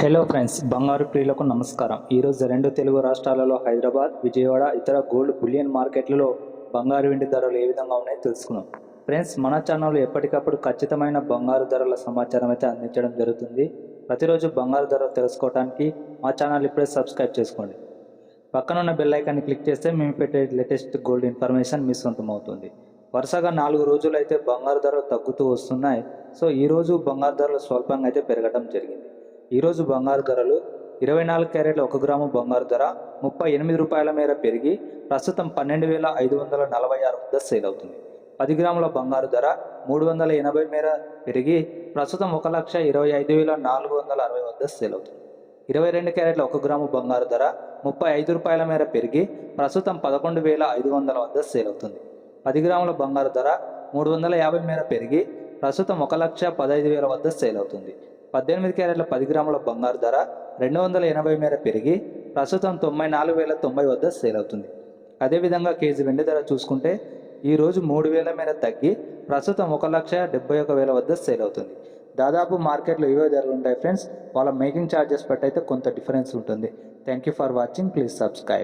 Hello friends బంగారు ప్రియులకు నమస్కారం. ఈరోజు రెండు తెలుగు రాష్ట్రాలలో హైదరాబాద్ విజయవాడ ఇతర గోల్డ్ బులియన్ మార్కెట్లలో బంగారు వెండి ధరలు ఏ విధంగా ఉన్నాయో తెలుసుకుందాం. ఫ్రెండ్స్ మన ఛానల్ ఎప్పటికప్పుడు ఖచ్చితమైన బంగారు ధరల సమాచారం అయితే అందించడం జరుగుతుంది. ప్రతిరోజు బంగారు ధరలు తెలుసుకోవడానికి మా ఛానల్ ఇప్పుడే సబ్స్క్రైబ్ చేసుకోండి. పక్కన ఉన్న బెల్ ఐకాన్ని క్లిక్ చేస్తే మేము పెట్టే లేటెస్ట్ గోల్డ్ ఇన్ఫర్మేషన్ మీ సొంతం అవుతుంది. వరుసగా నాలుగు రోజులు అయితే బంగారు ధరలు తగ్గుతూ వస్తున్నాయి. సో ఈ రోజు బంగారు ధరలు స్వల్పంగా అయితే పెరగడం జరిగింది. ఈరోజు బంగారు ధరలు ఇరవై నాలుగు క్యారెట్ల ఒక గ్రాము బంగారు ధర ముప్పై ఎనిమిది రూపాయల మేర పెరిగి ప్రస్తుతం పన్నెండు వేల ఐదు వందల నలభై ఆరు వద్ద సేల్ అవుతుంది. పది గ్రాముల బంగారు ధర మూడు వందల ఎనభై మేర పెరిగి ప్రస్తుతం ఒక లక్ష ఇరవై ఐదు వేల నాలుగు వందల అరవై వద్ద సేల్ అవుతుంది. ఇరవై రెండు క్యారెట్ల ఒక గ్రాము బంగారు ధర ముప్పై ఐదు రూపాయల మేర పెరిగి ప్రస్తుతం పదకొండు వేల ఐదు వందల వద్ద సేల్ అవుతుంది. పది గ్రాముల బంగారు ధర మూడు వందల యాభై మేర పెరిగి ప్రస్తుతం ఒక లక్ష పదహైదు వేల వద్ద సేల్ అవుతుంది. పద్దెనిమిది క్యారెట్ల పది గ్రాముల బంగారు ధర రెండు వందల ఎనభై మేర పెరిగి ప్రస్తుతం తొంభై నాలుగు వేల తొంభై వద్ద సేల్ అవుతుంది. అదేవిధంగా కేజీ వెండి ధర చూసుకుంటే ఈరోజు మూడు వేల మేర తగ్గి ప్రస్తుతం ఒక లక్ష డెబ్బై ఒక వేల వద్ద సేల్ అవుతుంది. దాదాపు మార్కెట్లో ఇవే ధరలు ఉంటాయి ఫ్రెండ్స్. వాళ్ళ మేకింగ్ ఛార్జెస్ బట్టి అయితే కొంత డిఫరెన్స్ ఉంటుంది. Thank you for watching. Please subscribe.